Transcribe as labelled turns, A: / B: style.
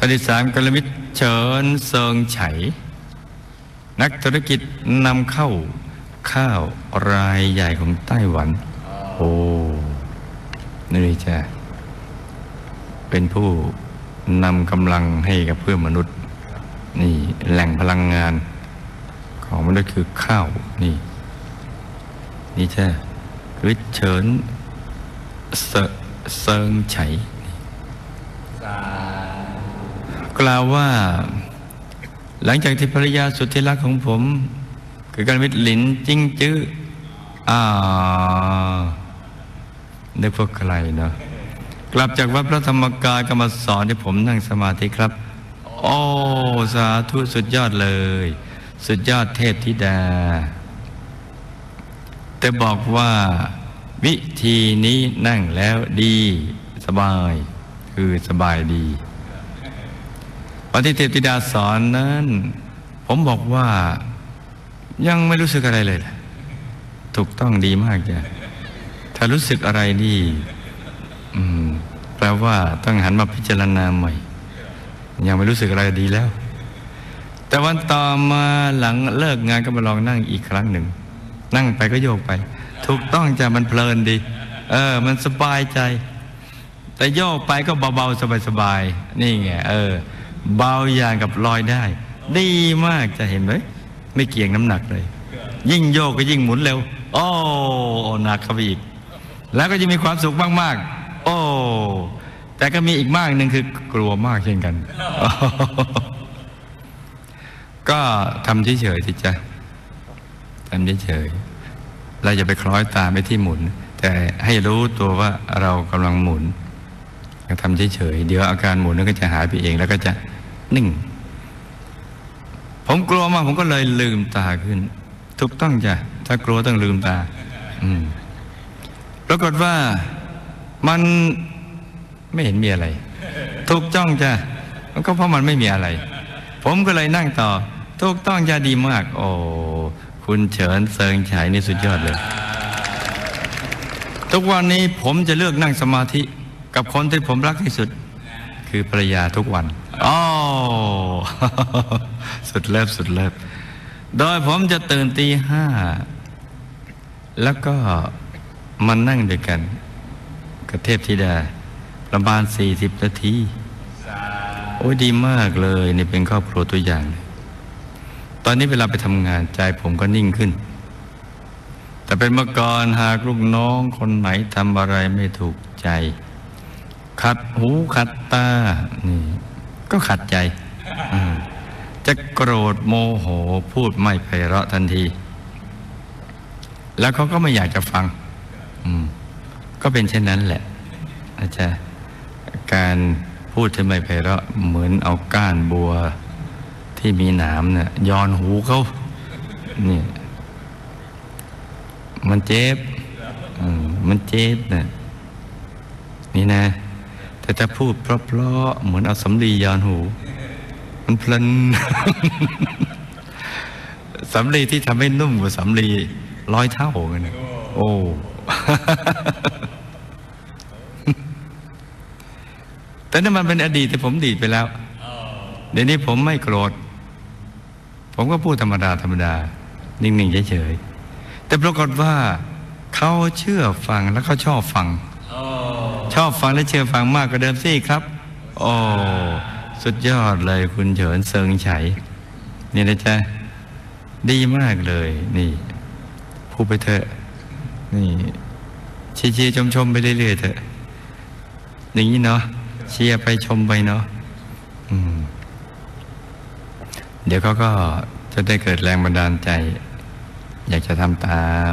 A: ท่านที่สามกลมิตรเฉินเซิงไฉ นักธุรกิจนำเข้าข้าวรายใหญ่ของไต้หวัน โอ้นี่จะเป็นผู้นำกำลังให้กับเพื่อนมนุษย์ นี่แหล่งพลังงาน ของมนุษย์คือข้าวนี่ นี่ใช่ริเฉินเซิงไฉ กล่าวว่า หลังจากที่ภรรยาสุดที่รักของผม คือการวิทลินจิ้งจื้ออ่านึกพวกใครเนาะกลับจากวัดพระธรรมกายก็มาสอนให้ผมนั่งสมาธิครับ โอ้สาธุสุดยอดเลย สุดยอดเทพธิดา แต่บอกว่าวิธีนี้นั่งแล้วดี สบาย คือสบายดี วันที่เทพธิดาสอนนั้น ผมบอกว่ายังไม่รู้สึกอะไรเลยล่ะถูกต้องดีมากจ้ะถ้ารู้สึกอะไรนี่แปลว่าต้องหันมาพิจารณาใหม่ ยังไม่รู้สึกอะไรดีแล้ว แต่วันต่อมาหลังเลิกงานก็มาลองนั่งอีกครั้งหนึ่ง นั่งไปก็โยกไป ถูกต้องจ้ะมันเพลินดี เออ มันสบายใจ แต่โยกไปก็เบาๆสบายๆนี่ไงเออ เบาอย่างกับลอยได้ ดีมากจะเห็นไหมไม่เกี่ยงน้ำหนักเลย ยิ่งโยกก็ยิ่งหมุนเร็ว โอ้หนักเข้าไปอีก แล้วก็จะมีความสุขมากๆ โอ้ แต่ก็มีอีกมากหนึ่งคือกลัวมากเช่นกัน ก็ทำเฉยๆสิจ๊ะทำเฉยๆเราจะไปคล้อยตามไปที่หมุน แต่ให้รู้ตัวว่าเรากำลังหมุนทำเฉยๆเดี๋ยวอาการหมุนนั้นก็จะหายไปเองแล้วก็จะ นิ่ง ผมกลัวมากผมก็เลยลืมตาขึ้น ถูกต้องจ้ะถ้ากลัวต้องลืมตา อืมปรากฏว่ามันไม่เห็นมีอะไร ถูกจ้องจ้ะมันก็เพราะมันไม่มีอะไร ผมก็เลยนั่งต่อ ถูกต้องจ้ะดีมาก โอ้คุณเฉินเซิงฉายนี่สุดยอดเลย ทุกวันนี้ผมจะเลือกนั่งสมาธิ กับคนที่ผมรักที่สุด คือภรรยาทุกวัน อ๋อสุดเลิศสุดเลิศโดยผมจะตื่นตีห้า แล้วก็มานั่งด้วยกันกับเทพธิดา ประมาณสี่สิบนาที โอ้ยดีมากเลย นี่เป็นครอบครัวตัวอย่าง ตอนนี้เวลาไปทำงานใจผมก็นิ่งขึ้น แต่เป็นเมื่อก่อนหากลูกน้องคนไหนทำอะไรไม่ถูกใจ ขัดหูขัดตา นี่ ก็ขัดใจ จะโกรธโมโหพูดไม่ไพเราะทันที แล้วเขาก็ไม่อยากจะฟัง ก็เป็นเช่นนั้นแหละอาจารย์การพูดที่ไม่ไพเราะเหมือนเอาก้านบัวที่มีหนามเนี่ยย้อนหูเขาเนี่ยมันเจ็บมันเจ็บนะนี่นะ แต่ถ้าพูดเพราะๆเหมือนเอาสำลีย้อนหู มันเพลินสำลีที่ทำให้นุ่มกว่าสำลีร้อยเท่ากันนะโอ้แต่นั่นมันเป็นอดีตที่ผมดีดไปแล้ว เดี๋ยวนี้ผมไม่โกรธ ผมก็พูดธรรมดาธรรมดา นิ่งๆเฉยๆแต่ปรากฏว่าเขาเชื่อฟังแล้วเขาชอบฟัง อบฟังและเชื่อฟังมากกว่าเดิมสิครับ โอ้สุดยอดเลยคุณเฉินเซิงไฉนี่นะจ๊ะดีมากเลย นี่พูดไปเถอะ นี่เชียร์ๆชมๆไปเรื่อยๆเถอะอย่างนี้เนาะเชียร์ไปชมไปเนาะอืมเดี๋ยวเขาก็จะได้เกิดแรงบันดาลใจ อยากจะทำตาม